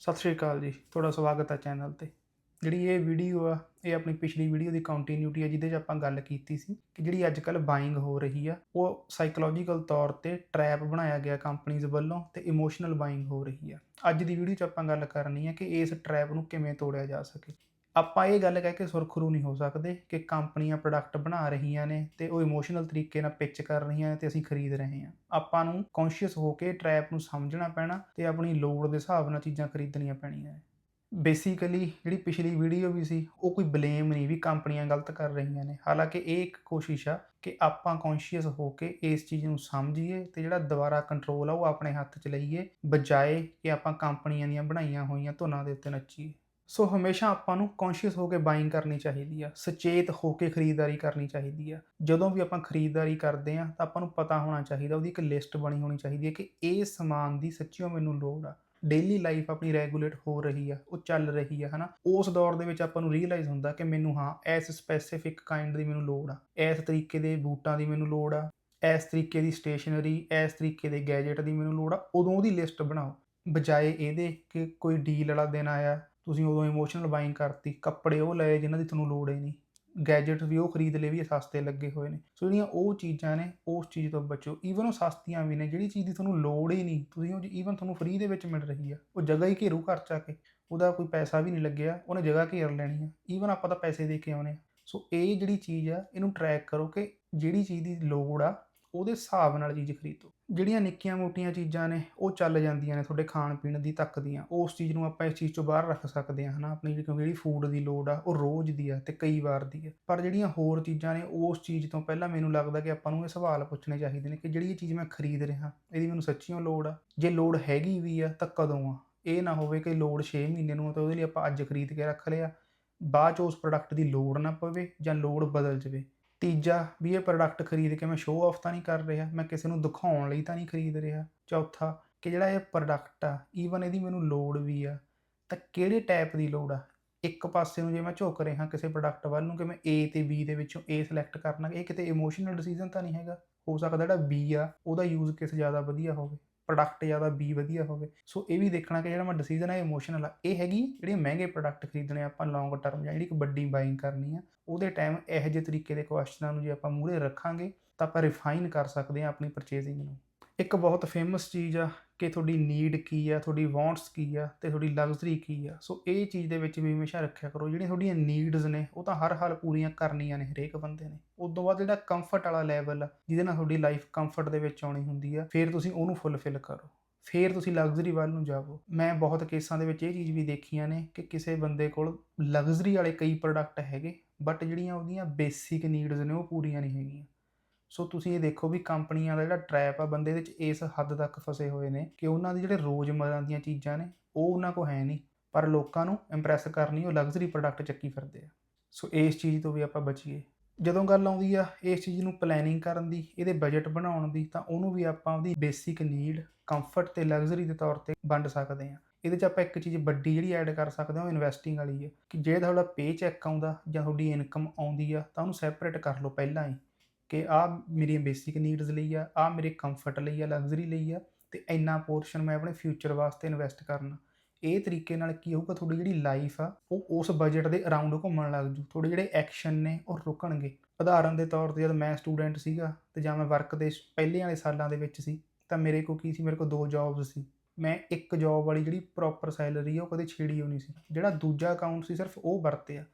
ਸਤਿ ਸ਼੍ਰੀ ਅਕਾਲ ਜੀ। ਤੁਹਾਡਾ ਸਵਾਗਤ ਹੈ ਚੈਨਲ ਤੇ। ਜਿਹੜੀ ਇਹ ਵੀਡੀਓ ਆ, ਇਹ ਆਪਣੀ ਪਿਛਲੀ ਵੀਡੀਓ ਦੀ ਕੰਟੀਨਿਊਟੀ ਆ, ਜਿਹਦੇ 'ਚ ਆਪਾਂ ਗੱਲ ਕੀਤੀ ਸੀ ਕਿ ਜਿਹੜੀ ਅੱਜ ਕੱਲ ਬਾਇੰਗ ਹੋ ਰਹੀ ਆ, ਉਹ ਸਾਈਕੋਲੋਜੀਕਲ ਤੌਰ ਤੇ ਟਰੈਪ ਬਣਾਇਆ ਗਿਆ ਕੰਪਨੀਆਂ ਵੱਲੋਂ ਤੇ ਇਮੋਸ਼ਨਲ ਬਾਇੰਗ ਹੋ ਰਹੀ ਆ। ਅੱਜ ਦੀ ਵੀਡੀਓ 'ਚ ਆਪਾਂ ਗੱਲ ਕਰਨੀ ਹੈ ਕਿ ਇਸ ਟਰੈਪ ਨੂੰ ਕਿਵੇਂ ਤੋੜਿਆ ਜਾ ਸਕੇ। ਆਪਾਂ ਇਹ ਗੱਲ ਕਹਿ ਕੇ ਸੁਰਖਰੂ ਨਹੀਂ ਹੋ ਸਕਦੇ ਕਿ ਕੰਪਨੀਆਂ ਪ੍ਰੋਡਕਟ ਬਣਾ ਰਹੀਆਂ ਨੇ ਤੇ ਉਹ ਇਮੋਸ਼ਨਲ ਤਰੀਕੇ ਨਾਲ ਪਿਚ ਕਰ ਰਹੀਆਂ ਨੇ ਤੇ ਅਸੀਂ ਖਰੀਦ ਰਹੇ ਹਾਂ। ਆਪਾਂ ਨੂੰ ਕੌਨਸ਼ੀਅਸ ਹੋ ਕੇ ਟਰੈਪ ਨੂੰ ਸਮਝਣਾ ਪੈਣਾ ਤੇ ਆਪਣੀ ਲੋੜ ਦੇ ਹਿਸਾਬ ਨਾਲ ਚੀਜ਼ਾਂ ਖਰੀਦਣੀਆਂ ਪੈਣੀਆਂ ਨੇ। ਬੇਸਿਕਲੀ ਜਿਹੜੀ ਪਿਛਲੀ ਵੀਡੀਓ ਵੀ ਸੀ, ਉਹ ਕੋਈ ਬਲੇਮ ਨਹੀਂ ਵੀ ਕੰਪਨੀਆਂ ਗਲਤ ਕਰ ਰਹੀਆਂ ਨੇ। ਹਾਲਾਂਕਿ ਇਹ ਇੱਕ ਕੋਸ਼ਿਸ਼ ਆ ਕਿ ਆਪਾਂ ਕੌਨਸ਼ੀਅਸ ਹੋ ਕੇ ਇਸ ਚੀਜ਼ ਨੂੰ ਸਮਝੀਏ ਤੇ ਜਿਹੜਾ ਦੁਬਾਰਾ ਕੰਟਰੋਲ ਆ ਉਹ ਆਪਣੇ ਹੱਥ 'ਚ ਲਈਏ, ਬਜਾਏ ਕਿ ਆਪਾਂ ਕੰਪਨੀਆਂ ਦੀਆਂ ਬਣਾਈਆਂ ਹੋਈਆਂ ਧੁਨਾਂ ਦੇ ਉੱਤੇ ਨੱਚੀਏ। ਸੋ ਹਮੇਸ਼ਾ ਆਪਾਂ ਨੂੰ ਕੌਨਸ਼ੀਅਸ ਹੋ ਕੇ ਬਾਇੰਗ ਕਰਨੀ ਚਾਹੀਦੀ ਆ, ਸੁਚੇਤ ਹੋ ਕੇ ਖਰੀਦਦਾਰੀ ਕਰਨੀ ਚਾਹੀਦੀ ਆ। ਜਦੋਂ ਵੀ ਆਪਾਂ ਖਰੀਦਦਾਰੀ ਕਰਦੇ ਆ, ਤਾਂ ਆਪਾਂ ਨੂੰ ਪਤਾ ਹੋਣਾ ਚਾਹੀਦਾ, ਉਹਦੀ ਇੱਕ ਲਿਸਟ ਬਣੀ ਹੋਣੀ ਚਾਹੀਦੀ ਹੈ ਕਿ ਇਹ ਸਮਾਨ ਦੀ ਸੱਚੀਓ ਮੈਨੂੰ ਲੋੜ ਆ। ਡੇਲੀ ਲਾਈਫ ਆਪਣੀ ਰੈਗੂਲੇਟ ਹੋ ਰਹੀ ਆ, ਉਹ ਚੱਲ ਰਹੀ ਆ, ਹਨਾ। ਉਸ ਦੌਰ ਦੇ ਵਿੱਚ ਆਪਾਂ ਨੂੰ ਰੀਅਲਾਈਜ਼ ਹੁੰਦਾ ਕਿ ਮੈਨੂੰ ਹਾਂ, ਇਸ ਸਪੈਸੀਫਿਕ ਕਾਈਂਡ ਦੀ ਮੈਨੂੰ ਲੋੜ ਆ। ਇਸ ਤਰੀਕੇ ਦੇ ਬੂਟਾਂ ਦੀ ਮੈਨੂੰ ਲੋੜ ਆ। ਇਸ ਤਰੀਕੇ ਦੀ ਸਟੇਸ਼ਨਰੀ ਇਸ ਤਰੀਕੇ ਦੇ ਗੈਜਟ ਦੀ ਮੈਨੂੰ ਲੋੜ ਆ। ਉਦੋਂ ਉਹਦੀ ਲਿਸਟ ਬਣਾਓ। ਬਜਾਏ ਇਹਦੇ ਕਿ ਕੋਈ ਡੀਲ ਵਾਲਾ ਦਿਨ ਆਇਆ ਤੁਸੀਂ ਉਦੋਂ ਇਮੋਸ਼ਨਲ ਬਾਇੰਗ ਕਰਤੀ, ਕੱਪੜੇ ਉਹ ਲਏ ਜਿਨ੍ਹਾਂ ਦੀ ਤੁਹਾਨੂੰ ਲੋੜ ਹੀ ਨਹੀਂ। ਗੈਜਟ ਵੀ ਉਹ ਖਰੀਦ ਲਏ ਵੀ ਸਸਤੇ ਲੱਗੇ ਹੋਏ ਨੇ। ਸੋ ਜਿਹੜੀਆਂ ਉਹ ਚੀਜ਼ਾਂ ਨੇ, ਉਸ ਚੀਜ਼ ਤੋਂ ਬਚੋ। ਈਵਨ ਉਹ ਸਸਤੀਆਂ ਵੀ ਨੇ, ਜਿਹੜੀ ਚੀਜ਼ ਦੀ ਤੁਹਾਨੂੰ ਲੋੜ ਹੀ ਨਹੀਂ। ਤੁਸੀਂ ਉਹ ਈਵਨ ਤੁਹਾਨੂੰ ਫ੍ਰੀ ਦੇ ਵਿੱਚ ਮਿਲ ਰਹੀ ਆ। ਉਹ ਜਗ੍ਹਾ ਹੀ ਘੇਰੂ ਘਰ ਚ ਆ ਕੇ। ਉਹਦਾ ਕੋਈ ਪੈਸਾ ਵੀ ਨਹੀਂ ਲੱਗਿਆ, ਉਹਨੇ ਜਗ੍ਹਾ ਘੇਰ ਲੈਣੀ ਆ। ਈਵਨ ਆਪਾਂ ਤਾਂ ਪੈਸੇ ਦੇ ਕੇ ਆਉਨੇ ਆ। ਸੋ ਇਹ ਜਿਹੜੀ ਚੀਜ਼ ਆ, ਇਹਨੂੰ ਟਰੈਕ ਕਰੋ ਕਿ ਜਿਹੜੀ ਚੀਜ਼ ਦੀ ਲੋੜ ਆ ਉਹਦੇ ਹਿਸਾਬ ਨਾਲ ਚੀਜ਼ ਖਰੀਦੋ। ਜਿਹੜੀਆਂ ਨਿੱਕੀਆਂ ਮੋਟੀਆਂ ਚੀਜ਼ਾਂ ਨੇ, ਉਹ ਚੱਲ ਜਾਂਦੀਆਂ ਨੇ ਤੁਹਾਡੇ ਖਾਣ ਪੀਣ ਦੀ ਤੱਕ ਦੀਆਂ। ਉਸ ਚੀਜ਼ ਨੂੰ ਆਪਾਂ ਇਸ ਚੀਜ਼ ਤੋਂ ਬਾਹਰ ਰੱਖ ਸਕਦੇ ਹਾਂ, ਹਨਾ? ਆਪਣੀ ਕਿਉਂਕਿ ਜਿਹੜੀ ਫੂਡ ਦੀ ਲੋੜ ਆ, ਉਹ ਰੋਜ਼ ਦੀ ਆ ਤੇ ਕਈ ਵਾਰ ਦੀ ਆ। ਪਰ ਜਿਹੜੀਆਂ ਹੋਰ ਚੀਜ਼ਾਂ ਨੇ, ਉਸ ਚੀਜ਼ ਤੋਂ ਪਹਿਲਾਂ ਮੈਨੂੰ ਲੱਗਦਾ ਕਿ ਆਪਾਂ ਨੂੰ ਇਹ ਸਵਾਲ ਪੁੱਛਣੇ ਚਾਹੀਦੇ ਨੇ ਕਿ ਜਿਹੜੀ ਇਹ ਚੀਜ਼ ਮੈਂ ਖਰੀਦ ਰਿਹਾ, ਇਹਦੀ ਮੈਨੂੰ ਸੱਚੀਓ ਲੋੜ ਆ? ਜੇ ਲੋੜ ਹੈਗੀ ਵੀ ਆ, ਤਾਂ ਕਦੋਂ ਆ? ਇਹ ਨਾ ਹੋਵੇ ਕਿ ਲੋੜ 6 ਮਹੀਨੇ ਨੂੰ ਆ ਤਾਂ ਉਹਦੇ ਲਈ ਆਪਾਂ ਅੱਜ ਖਰੀਦ ਕੇ ਰੱਖ ਲਿਆ। ਬਾਅਦ ਚ ਉਸ ਪ੍ਰੋਡਕਟ ਦੀ ਲੋੜ ਨਾ ਪਵੇ ਜਾਂ ਲੋੜ ਬਦਲ ਜਾਵੇ। ਤੀਜਾ ਵੀ ਇਹ ਪ੍ਰੋਡਕਟ ਖਰੀਦ ਕੇ ਮੈਂ ਸ਼ੋਅ ਆਫ ਤਾਂ ਨਹੀਂ ਕਰ ਰਿਹਾ, ਮੈਂ ਕਿਸੇ ਨੂੰ ਦਿਖਾਉਣ ਲਈ ਤਾਂ ਨਹੀਂ ਖਰੀਦ ਰਿਹਾ। ਚੌਥਾ ਕਿ ਜਿਹੜਾ ਇਹ ਪ੍ਰੋਡਕਟ ਆ ਈਵਨ ਇਹਦੀ ਮੈਨੂੰ ਲੋੜ ਵੀ ਆ, ਤਾਂ ਕਿਹੜੇ ਟਾਈਪ ਦੀ ਲੋੜ ਆ? ਇੱਕ ਪਾਸੇ ਨੂੰ ਜੇ ਮੈਂ ਝੁਕ ਰਿਹਾ ਕਿਸੇ ਪ੍ਰੋਡਕਟ ਵੱਲ ਨੂੰ ਕਿ ਮੈਂ A ਤੇ B ਦੇ ਵਿੱਚੋਂ A ਸਿਲੈਕਟ ਕਰਨਾ, ਇਹ ਕਿਤੇ ਇਮੋਸ਼ਨਲ ਡਿਸੀਜਨ ਤਾਂ ਨਹੀਂ ਹੈਗਾ? ਹੋ ਸਕਦਾ ਜਿਹੜਾ B ਆ, ਉਹਦਾ ਯੂਜ਼ ਕਿਸ ਜ਼ਿਆਦਾ ਵਧੀਆ ਹੋਵੇ। ਪ੍ਰੋਡਕਟ ਜ਼ਿਆਦਾ ਬੀ ਵਧੀਆ ਹੋਵੇ। ਸੋ ਇਹ ਵੀ ਦੇਖਣਾ ਕਿ ਜਿਹੜਾ ਮੈਂ ਡਿਸੀਜਨ ਹੈ ਇਮੋਸ਼ਨਲ ਆ। ਇਹ ਹੈਗੀ ਜਿਹੜੇ ਮਹਿੰਗੇ ਪ੍ਰੋਡਕਟ ਖਰੀਦਣੇ ਆਪਾਂ ਲੌਂਗ ਟਰਮ ਜਾਂ ਜਿਹੜੀ ਇੱਕ ਵੱਡੀ ਬਾਇੰਗ ਕਰਨੀ ਆ, ਉਹਦੇ ਟਾਈਮ ਇਹੋ ਜਿਹੇ ਤਰੀਕੇ ਦੇ ਕੁਐਸਚਨਾਂ ਨੂੰ ਜੇ ਆਪਾਂ ਮੂਹਰੇ ਰੱਖਾਂਗੇ, ਤਾਂ ਆਪਾਂ ਰਿਫਾਈਨ ਕਰ ਸਕਦੇ ਹਾਂ ਆਪਣੀ ਪਰਚੇਜ਼ਿੰਗ ਨੂੰ। ਇੱਕ ਬਹੁਤ ਫੇਮਸ ਚੀਜ਼ ਆ ਕਿ ਤੁਹਾਡੀ ਨੀਡ ਕੀ ਆ, ਤੁਹਾਡੀ ਵਾਂਟਸ ਕੀ ਆ ਤੇ ਤੁਹਾਡੀ ਲਗਜ਼ਰੀ ਕੀ ਆ। ਸੋ ਇਹ ਚੀਜ਼ ਦੇ ਵਿੱਚ ਵੀ ਹਮੇਸ਼ਾ ਰੱਖਿਆ ਕਰੋ, ਜਿਹੜੀਆਂ ਤੁਹਾਡੀਆਂ ਨੀਡਸ ਨੇ, ਉਹ ਤਾਂ ਹਰ ਹਾਲ ਪੂਰੀਆਂ ਕਰਨੀਆਂ ਨੇ ਹਰੇਕ ਬੰਦੇ ਨੇ। ਉਸ ਤੋਂ ਬਾਅਦ ਜਿਹੜਾ ਕੰਫਰਟ ਵਾਲਾ ਲੈਵਲ ਆ, ਜਿਹਦੇ ਨਾਲ ਤੁਹਾਡੀ ਲਾਈਫ ਕੰਫਰਟ ਦੇ ਵਿੱਚ ਆਉਣੀ ਹੁੰਦੀ ਆ, ਫਿਰ ਤੁਸੀਂ ਉਹਨੂੰ ਫੁੱਲਫਿਲ ਕਰੋ। ਫਿਰ ਤੁਸੀਂ ਲਗਜ਼ਰੀ ਵੱਲ ਨੂੰ ਜਾਵੋ। ਮੈਂ ਬਹੁਤ ਕੇਸਾਂ ਦੇ ਵਿੱਚ ਇਹ ਚੀਜ਼ ਵੀ ਦੇਖੀਆਂ ਨੇ ਕਿ ਕਿਸੇ ਬੰਦੇ ਕੋਲ ਲਗਜ਼ਰੀ ਵਾਲੇ ਕਈ ਪ੍ਰੋਡਕਟ ਹੈਗੇ ਬਟ ਜਿਹੜੀਆਂ ਉਹਦੀਆਂ ਬੇਸਿਕ ਨੀਡਸ ਨੇ, ਉਹ ਪੂਰੀਆਂ ਨਹੀਂ ਹੈਗੀਆਂ। ਸੋ ਤੁਸੀਂ ਇਹ ਦੇਖੋ ਵੀ ਕੰਪਨੀਆਂ ਦਾ ਜਿਹੜਾ ਟਰੈਪ ਆ, ਬੰਦੇ ਦੇ ਵਿੱਚ ਇਸ ਹੱਦ ਤੱਕ ਫਸੇ ਹੋਏ ਨੇ ਕਿ ਉਹਨਾਂ ਦੀ ਜਿਹੜੇ ਰੋਜ਼ਮਰਾਂ ਦੀਆਂ ਚੀਜ਼ਾਂ ਨੇ, ਉਹ ਉਹਨਾਂ ਕੋਲ ਹੈ ਨਹੀਂ। ਪਰ ਲੋਕਾਂ ਨੂੰ ਇੰਪ੍ਰੈਸ ਕਰਨੀ, ਉਹ ਲਗਜ਼ਰੀ ਪ੍ਰੋਡਕਟ ਚੱਕੀ ਫਿਰਦੇ ਆ। ਸੋ ਇਸ ਚੀਜ਼ ਤੋਂ ਵੀ ਆਪਾਂ ਬਚੀਏ। ਜਦੋਂ ਗੱਲ ਆਉਂਦੀ ਆ ਇਸ ਚੀਜ਼ ਨੂੰ ਪਲੈਨਿੰਗ ਕਰਨ ਦੀ, ਇਹਦੇ ਬਜਟ ਬਣਾਉਣ ਦੀ, ਤਾਂ ਉਹਨੂੰ ਵੀ ਆਪਾਂ ਉਹਦੀ ਬੇਸਿਕ ਨੀਡ ਕੰਫਰਟ ਤੇ ਲਗਜ਼ਰੀ ਦੇ ਤੌਰ ਤੇ ਵੰਡ ਸਕਦੇ ਆ। ਇਹਦੇ 'ਚ ਆਪਾਂ ਇੱਕ ਚੀਜ਼ ਵੱਡੀ ਜਿਹੜੀ ਐਡ ਕਰ ਸਕਦੇ ਹਾਂ ਉਹ ਇਨਵੈਸਟਿੰਗ ਵਾਲੀ ਹੈ ਕਿ ਜੇ ਤੁਹਾਡਾ ਪੇ ਚੈੱਕ ਆਉਂਦਾ ਜਾਂ ਤੁਹਾਡੀ ਇਨਕਮ ਆਉਂਦੀ ਆ, ਤਾਂ ਉਹਨੂੰ ਸੈਪਰੇਟ ਕਰ ਲਓ ਪਹਿਲਾਂ ਹੀ। ਕਿ ਆ ਮੇਰੀਆਂ ਬੇਸਿਕ ਨੀਡਸ ਲਈ ਆ ਆ ਮੇਰੇ ਕੰਫਰਟ ਲਈ ਆ ਲਗਜ਼ਰੀ ਲਈ ਆ, ਤੇ ਇੰਨਾ ਪੋਰਸ਼ਨ ਮੈਂ ਆਪਣੇ ਫਿਊਚਰ ਵਾਸਤੇ ਇਨਵੈਸਟ ਕਰਨਾ। ਇਹ ਤਰੀਕੇ ਨਾਲ ਕੀ ਹੋਊਗਾ, ਤੁਹਾਡੀ ਜਿਹੜੀ ਲਾਈਫ ਆ, ਉਹ ਉਸ ਬਜਟ ਦੇ ਅਰਾਊਂਡ ਘੁੰਮਣ ਲੱਗ ਜੂ। ਤੁਹਾਡੇ ਜਿਹੜੇ ਐਕਸ਼ਨ ਨੇ, ਉਹ ਰੁਕਣਗੇ। ਉਦਾਹਰਨ ਦੇ ਤੌਰ ਤੇ ਜਦ ਮੈਂ ਸਟੂਡੈਂਟ ਸੀਗਾ, ਤੇ ਜਾਂ ਮੈਂ ਵਰਕ ਦੇ ਪਹਿਲੇ ਵਾਲੇ ਸਾਲਾਂ ਦੇ ਵਿੱਚ ਸੀ, ਤਾਂ ਮੇਰੇ ਕੋਲ ਕੀ ਸੀ? ਮੇਰੇ ਕੋਲ ਦੋ ਜੌਬਸ ਸੀ। ਮੈਂ ਇੱਕ ਜੌਬ ਵਾਲੀ ਜਿਹੜੀ ਪ੍ਰੋਪਰ ਸੈਲਰੀ ਆ, ਉਹ ਕਦੇ ਛੇੜੀ ਹੋਣੀ ਸੀ। ਜਿਹੜਾ ਦੂਜਾ ਅਕਾਊਂਟ ਸੀ, ਸਿਰਫ ਉਹ ਵਰਤਿਆ।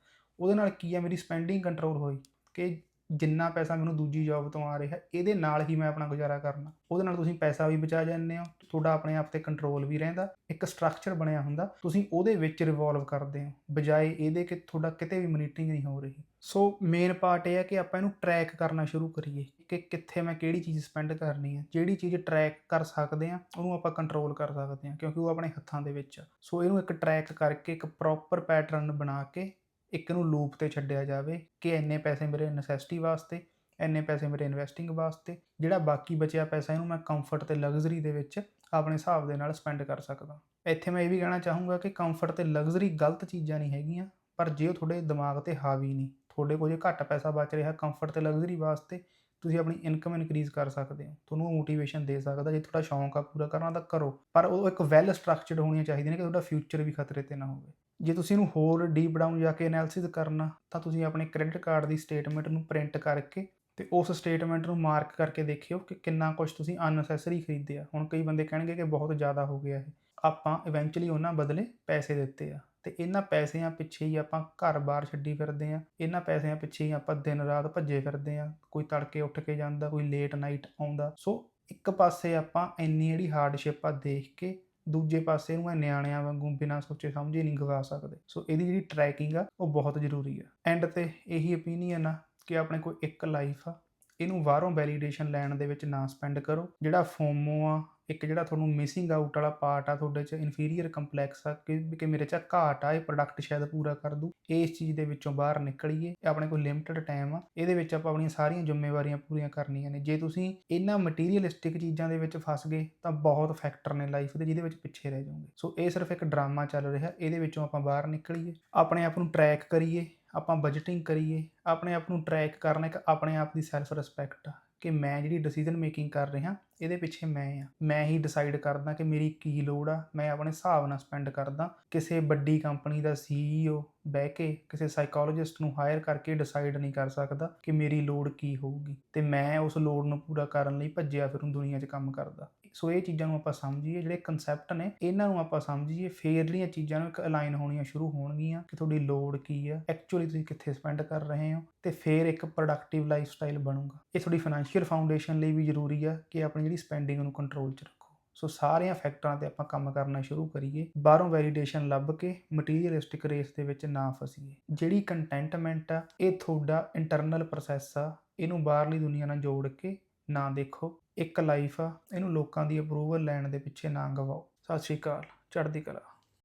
ਉਹਦੇ ਨਾਲ ਕੀ ਆ? ਮੇਰੀ ਸਪੈਂਡਿੰਗ ਕੰਟਰੋਲ ਹੋਈ। ਕਿ ਜਿੰਨਾ ਪੈਸਾ ਮੈਨੂੰ ਦੂਜੀ ਜੌਬ ਤੋਂ ਆ ਰਿਹਾ, ਇਹਦੇ ਨਾਲ ਹੀ ਮੈਂ ਆਪਣਾ ਗੁਜ਼ਾਰਾ ਕਰਨਾ। ਉਹਦੇ ਨਾਲ ਤੁਸੀਂ ਪੈਸਾ ਵੀ ਬਚਾ ਜਾਂਦੇ ਹੋ, ਤੁਹਾਡਾ ਆਪਣੇ ਆਪ ਤੇ ਕੰਟਰੋਲ ਵੀ ਰਹਿੰਦਾ, ਇੱਕ ਸਟਰਕਚਰ ਬਣਿਆ ਹੁੰਦਾ, ਤੁਸੀਂ ਉਹਦੇ ਵਿੱਚ ਰਿਵੋਲਵ ਕਰਦੇ ਹੋ, ਬਜਾਏ ਇਹਦੇ ਕਿ ਤੁਹਾਡਾ ਕਿਤੇ ਵੀ ਮਨੀਟਰਿੰਗ ਨਹੀਂ ਹੋ ਰਹੀ। ਸੋ ਮੇਨ ਪਾਰਟ ਇਹ ਹੈ ਕਿ ਆਪਾਂ ਇਹਨੂੰ ਟਰੈਕ ਕਰਨਾ ਸ਼ੁਰੂ ਕਰੀਏ ਕਿ ਕਿੱਥੇ ਮੈਂ ਕਿਹੜੀ ਚੀਜ਼ ਸਪੈਂਡ ਕਰਨੀ ਹੈ, ਜਿਹੜੀ ਚੀਜ਼ ਟਰੈਕ ਕਰ ਸਕਦੇ ਆ ਉਹਨੂੰ ਆਪਾਂ ਕੰਟਰੋਲ ਕਰ ਸਕਦੇ ਆ ਕਿਉਂਕਿ ਉਹ ਆਪਣੇ ਹੱਥਾਂ ਦੇ ਵਿੱਚ ਆ। ਸੋ ਇਹਨੂੰ ਇੱਕ ਟਰੈਕ ਕਰਕੇ ਇੱਕ ਪ੍ਰੋਪਰ ਪੈਟਰਨ ਬਣਾ ਕੇ ਇੱਕ ਨੂੰ ਲੂਪ ਤੇ ਛੱਡਿਆ ਜਾਵੇ ਕਿ ਇੰਨੇ ਪੈਸੇ ਮੇਰੇ ਨੈਸੈਸਿਟੀ ਵਾਸਤੇ, ਇੰਨੇ ਪੈਸੇ ਮੇਰੇ ਇਨਵੈਸਟਿੰਗ ਵਾਸਤੇ, ਜਿਹੜਾ ਬਾਕੀ ਬਚਿਆ ਪੈਸਾ ਇਹਨੂੰ ਮੈਂ ਕੰਫਰਟ ਤੇ ਲਗਜ਼ਰੀ ਦੇ ਵਿੱਚ ਆਪਣੇ ਹਿਸਾਬ ਦੇ ਨਾਲ ਸਪੈਂਡ ਕਰ ਸਕਦਾ। ਇੱਥੇ ਮੈਂ ਇਹ ਵੀ ਕਹਿਣਾ ਚਾਹੂੰਗਾ ਕਿ ਕੰਫਰਟ ਤੇ ਲਗਜ਼ਰੀ ਗਲਤ ਚੀਜ਼ਾਂ ਨਹੀਂ ਹੈਗੀਆਂ, ਪਰ ਜੇ ਉਹ ਤੁਹਾਡੇ ਦਿਮਾਗ ਤੇ ਹਾਵੀ ਨਹੀਂ, ਤੁਹਾਡੇ ਕੋਲ ਜੇ ਘੱਟ ਪੈਸਾ ਬਚ ਰਿਹਾ ਕੰਫਰਟ ਤੇ ਲਗਜ਼ਰੀ ਵਾਸਤੇ, ਤੁਸੀਂ ਆਪਣੀ ਇਨਕਮ ਇਨਕਰੀਜ਼ ਕਰ ਸਕਦੇ ਹੋ। ਤੁਹਾਨੂੰ ਮੋਟੀਵੇਸ਼ਨ ਦੇ ਸਕਦਾ, ਜੇ ਤੁਹਾਡਾ ਸ਼ੌਂਕ ਆ ਪੂਰਾ ਕਰਨਾ ਤਾਂ ਕਰੋ, ਪਰ ਉਹ ਇੱਕ ਵੈਲ ਸਟਰਕਚਰਡ ਹੋਣੀਆਂ ਚਾਹੀਦੀਆਂ ਨੇ ਕਿ ਤੁਹਾਡਾ ਫਿਊਚਰ ਵੀ ਖਤਰੇ ਤੇ ਨਾ ਹੋਵੇ। ਜੇ ਤੁਸੀਂ ਇਹਨੂੰ ਹੋਰ ਡੀਪ ਡਾਊਨ ਜਾ ਕੇ ਐਨਾਲਿਸਿਸ ਕਰਨਾ, ਤਾਂ ਤੁਸੀਂ ਆਪਣੇ ਕ੍ਰੈਡਿਟ ਕਾਰਡ ਦੀ ਸਟੇਟਮੈਂਟ ਨੂੰ ਪ੍ਰਿੰਟ ਕਰਕੇ ਤੇ ਉਸ ਸਟੇਟਮੈਂਟ ਨੂੰ ਮਾਰਕ ਕਰਕੇ ਦੇਖਿਓ ਕਿ ਕਿੰਨਾ ਕੁਝ ਤੁਸੀਂ ਅਨਨੈਸੈਸਰੀ ਖਰੀਦਿਆ। ਹੁਣ ਕਈ ਬੰਦੇ ਕਹਿਣਗੇ ਕਿ ਬਹੁਤ ਜ਼ਿਆਦਾ ਹੋ ਗਿਆ ਇਹ। ਆਪਾਂ ਇਵੈਂਚੁਅਲੀ ਉਹਨਾਂ ਬਦਲੇ ਪੈਸੇ ਦਿੱਤੇ ਆ। ਤੇ ਇਹਨਾਂ ਪੈਸਿਆਂ ਪਿੱਛੇ ਹੀ ਆਪਾਂ ਘਰ-ਬਾਰ ਛੱਡੀ ਫਿਰਦੇ ਆ। ਇਹਨਾਂ ਪੈਸਿਆਂ ਪਿੱਛੇ ਹੀ ਆਪਾਂ ਦਿਨ ਰਾਤ ਭੱਜੇ ਫਿਰਦੇ ਆ। ਕੋਈ ਤੜਕੇ ਉੱਠ ਕੇ ਜਾਂਦਾ, ਕੋਈ ਲੇਟ ਨਾਈਟ ਆਉਂਦਾ। ਸੋ ਇੱਕ ਪਾਸੇ ਆਪਾਂ ਇੰਨੀ ਜਿਹੜੀ ਹਾਰਡਸ਼ਿਪ ਆ ਦੇਖ ਕੇ ਦੂਜੇ ਪਾਸੇ ਨੂੰ ਇਹ ਨਿਆਣਿਆਂ ਵਾਂਗੂ ਬਿਨਾਂ ਸੋਚੇ ਸਮਝੇ ਨਹੀਂ ਗਵਾ ਸਕਦੇ। ਸੋ ਇਹਦੀ ਜਿਹੜੀ ਟਰੈਕਿੰਗ ਆ, ਉਹ ਬਹੁਤ ਜ਼ਰੂਰੀ ਆ। ਐਂਡ ਤੇ ਇਹੀ ਓਪੀਨੀਅਨ ਆ ਕਿ ਆਪਣੇ ਕੋਲ ਇੱਕ ਲਾਈਫ ਆ, ਇਹਨੂੰ ਬਾਹਰੋਂ ਵੈਲੀਡੇਸ਼ਨ ਲੈਣ ਦੇ ਵਿੱਚ ਨਾ ਸਪੈਂਡ ਕਰੋ। ਜਿਹੜਾ ਫੋਮੋ ਆ ਇੱਕ ਜਿਹੜਾ ਤੁਹਾਨੂੰ ਮਿਸਿੰਗ ਆਊਟ ਵਾਲਾ ਪਾਰਟ ਆ, ਤੁਹਾਡੇ 'ਚ ਇਨਫੀਰੀਅਰ ਕੰਪਲੈਕਸ ਆ, ਕਿ ਕਿ ਮੇਰੇ 'ਚ ਘਾਟ ਆ, ਇਹ ਪ੍ਰੋਡਕਟ ਸ਼ਾਇਦ ਪੂਰਾ ਕਰ ਦੂ ਇਸ ਚੀਜ਼ ਦੇ ਵਿੱਚੋਂ ਬਾਹਰ ਨਿਕਲੀਏ ਆਪਣੇ ਕੋਲ ਲਿਮਟਿਡ ਟਾਈਮ ਆ। ਇਹਦੇ ਵਿੱਚ ਆਪਾਂ ਆਪਣੀਆਂ ਸਾਰੀਆਂ ਜ਼ਿੰਮੇਵਾਰੀਆਂ ਪੂਰੀਆਂ ਕਰਨੀਆਂ ਨੇ। ਜੇ ਤੁਸੀਂ ਇਹਨਾਂ ਮਟੀਰੀਅਲਿਸਟਿਕ ਚੀਜ਼ਾਂ ਦੇ ਵਿੱਚ ਫਸ ਗਏ, ਤਾਂ ਬਹੁਤ ਫੈਕਟਰ ਨੇ ਲਾਈਫ ਦੇ, ਜਿਹਦੇ ਵਿੱਚ ਪਿੱਛੇ ਰਹਿ ਜਾਓਗੇ। ਸੋ ਇਹ ਸਿਰਫ ਇੱਕ ਡਰਾਮਾ ਚੱਲ ਰਿਹਾ। ਇਹਦੇ ਵਿੱਚੋਂ ਆਪਾਂ ਬਾਹਰ ਨਿਕਲੀਏ, ਆਪਣੇ ਆਪ ਨੂੰ ਟਰੈਕ ਕਰੀਏ, ਆਪਾਂ ਬਜਟਿੰਗ ਕਰੀਏ, ਆਪਣੇ ਆਪ ਨੂੰ ਟਰੈਕ ਕਰਨਾ ਇੱਕ ਆਪਣੇ ਆਪ ਦੀ ਸੈਲਫ ਰਿਸਪੈਕਟ ਆ। ਕਿ ਮੈਂ ਜਿਹੜੀ ਡਿਸੀਜਨ ਮੇਕਿੰਗ ਕਰ ਰਿਹਾ, ਇਹਦੇ ਪਿੱਛੇ ਮੈਂ ਆ ਮੈਂ ਹੀ ਡਿਸਾਈਡ ਕਰਦਾ ਕਿ ਮੇਰੀ ਕੀ ਲੋੜ ਆ, ਮੈਂ ਆਪਣੇ ਹਿਸਾਬ ਨਾਲ ਸਪੈਂਡ ਕਰਦਾ। ਕਿਸੇ ਵੱਡੀ ਕੰਪਨੀ ਦਾ ਸੀਈਓ ਬਹਿ ਕੇ ਕਿਸੇ ਸਾਈਕੋਲੋਜਿਸਟ ਨੂੰ ਹਾਇਰ ਕਰਕੇ ਡਿਸਾਈਡ ਨਹੀਂ ਕਰ ਸਕਦਾ ਕਿ ਮੇਰੀ ਲੋੜ ਕੀ ਹੋਊਗੀ। ਤੇ ਮੈਂ ਉਸ ਲੋੜ ਨੂੰ ਪੂਰਾ ਕਰਨ ਲਈ ਭੱਜਿਆ ਫਿਰੂ ਦੁਨੀਆ 'ਚ ਕੰਮ ਕਰਦਾ। ਸੋ ਇਹ ਚੀਜ਼ਾਂ ਨੂੰ ਆਪਾਂ ਸਮਝੀਏ, ਜਿਹੜੇ ਕਨਸੈਪਟ ਨੇ, ਇਹਨਾਂ ਨੂੰ ਆਪਾਂ ਸਮਝੀਏ, ਫੇਰ ਜਿਹੜੀਆਂ ਚੀਜ਼ਾਂ ਨੂੰ ਇੱਕ ਅਲਾਈਨ ਹੋਣੀਆਂ ਸ਼ੁਰੂ ਹੋਣਗੀਆਂ ਕਿ ਤੁਹਾਡੀ ਲੋੜ ਕੀ ਆ ਐਕਚੁਅਲੀ ਤੁਸੀਂ ਕਿੱਥੇ ਸਪੈਂਡ ਕਰ ਰਹੇ ਹੋ ਤੇ ਫੇਰ ਇੱਕ ਪ੍ਰੋਡਕਟਿਵ ਲਾਈਫ ਸਟਾਈਲ ਬਣੂਗਾ। ਇਹ ਤੁਹਾਡੀ ਫਾਈਨੈਂਸ਼ੀਅਲ ਫਾਊਂਡੇਸ਼ਨ ਲਈ ਵੀ ਜ਼ਰੂਰੀ ਆ ਕਿ ਆਪਣੀ ਜਿਹੜੀ ਸਪੈਂਡਿੰਗ ਨੂੰ ਕੰਟਰੋਲ 'ਚ ਰੱਖੋ। ਸੋ ਸਾਰਿਆਂ ਫੈਕਟਰਾਂ ਤੇ ਆਪਾਂ ਕੰਮ ਕਰਨਾ ਸ਼ੁਰੂ ਕਰੀਏ, ਬਾਹਰੋਂ ਵੈਲੀਡੇਸ਼ਨ ਲੱਭ ਕੇ ਮਟੀਰੀਅਲਿਸਟਿਕ ਰੇਸ ਦੇ ਵਿੱਚ ਨਾ ਫਸੀਏ। ਜਿਹੜੀ ਕੰਟੈਂਟਮੈਂਟ ਆ, ਇਹ ਤੁਹਾਡਾ ਇੰਟਰਨਲ ਪ੍ਰੋਸੈਸ ਆ, ਇਹਨੂੰ ਬਾਹਰਲੀ ਦੁਨੀਆ ਨਾਲ ਜੋੜ ਕੇ ਨਾ ਦੇਖੋ। ਇੱਕ ਲਾਈਫ ਆ, ਇਹਨੂੰ ਲੋਕਾਂ ਦੀ ਅਪਰੂਵਲ ਲੈਣ ਦੇ ਪਿੱਛੇ ਨਾ ਗਵਾਓ। ਸਤਿ ਸ਼੍ਰੀ ਅਕਾਲ, ਚੜ੍ਹਦੀ ਕਲਾ।